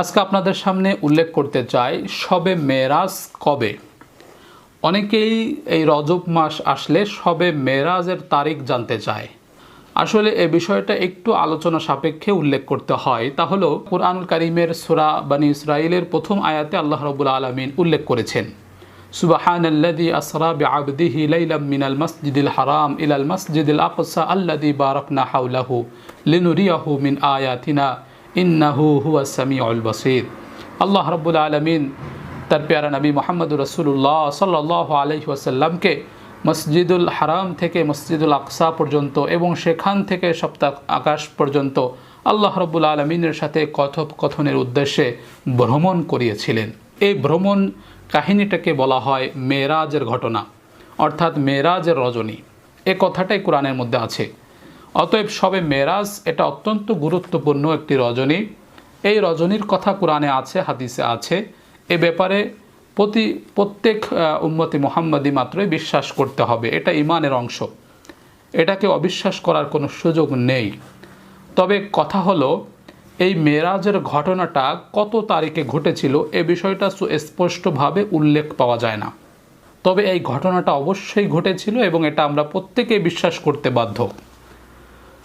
আজকে আপনাদের সামনে উল্লেখ করতে চাই, সবে মেরাজ কবে? অনেকেই এই রজব মাস আসলে সবে মেরাজের তারিখ জানতে চায়। আসলে এ বিষয়টা একটু আলোচনা সাপেক্ষে উল্লেখ করতে হয়। তা হলো, কোরআনুল কারিমের সুরা বানী ইসরাইলের প্রথম আয়াতে আল্লাহ রবুল আলমিন উল্লেখ করেছেন সুবাহান আল্লাদি আসরা বিআবদিহি লাইলাম মিনাল মসজিদিল হারাম ইলাল মসজিদিল আকসা আল্লাদি বারাকনা হাউলাহু লিনুরিয়াহু মিন আয়াতিনা ইন্নাহু হুয়া সামিউল বসির। আল্লাহ রব্বুল আলমিন তার পেয়ারা নবী মোহাম্মদ রসুল্লাহ সাল্লাহ আলহি ওয়াসাল্লামকে মসজিদুল হারাম থেকে মসজিদুল আকসা পর্যন্ত এবং সেখান থেকে সপ্তাহ আকাশ পর্যন্ত আল্লাহ রব্বুল আলমিনের সাথে কথোপকথনের উদ্দেশ্যে ভ্রমণ করিয়েছিলেন। এই ভ্রমণ কাহিনীটাকে বলা হয় মেরাজের ঘটনা, অর্থাৎ মেরাজের রজনী। এ কথাটাই কোরআনের মধ্যে আছে। অতএব সবে মেরাজ এটা অত্যন্ত গুরুত্বপূর্ণ একটি রজনী। এই রজনীর কথা কোরআনে আছে, হাদিসে আছে। এ ব্যাপারে প্রতি, প্রত্যেক উম্মতি মোহাম্মদী মাত্রই বিশ্বাস করতে হবে। এটা ইমানের অংশ। এটাকে অবিশ্বাস করার কোনো সুযোগ নেই। তবে কথা হলো, এই মেরাজের ঘটনাটা কত তারিখে ঘটেছিল এ বিষয়টা সুস্পষ্টভাবে উল্লেখ পাওয়া যায় না। তবে এই ঘটনাটা অবশ্যই ঘটেছিল এবং এটা আমরা প্রত্যেকেই বিশ্বাস করতে বাধ্য।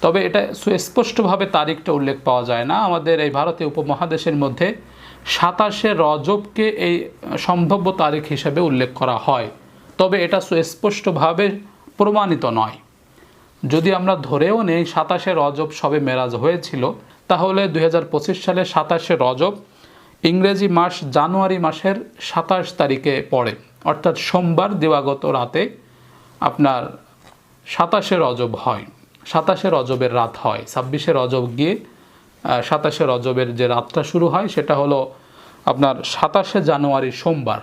তবে এটা সুস্পষ্টভাবে তারিখটা উল্লেখ পাওয়া যায় না। আমাদের এই ভারতীয় উপমহাদেশের মধ্যে সাতাশে রজবকে এই সম্ভাব্য তারিখ হিসেবে উল্লেখ করা হয়। তবে এটা সুস্পষ্টভাবে প্রমাণিত নয়। যদি আমরা ধরেও নেই সাতাশে রজব সবে মেরাজ হয়েছিল, তাহলে দু হাজার পঁচিশ সালে সাতাশে রজব ইংরেজি মাস জানুয়ারি মাসের সাতাশ তারিখে পড়ে। অর্থাৎ সোমবার দিবাগত রাতে আপনার সাতাশে রজব হয়। সাতাশে রজবের রাত হয়। ছাব্বিশে রজব গিয়ে সাতাশে রজবের যে রাতটা শুরু হয়, সেটা হলো আপনার সাতাশে জানুয়ারি সোমবার।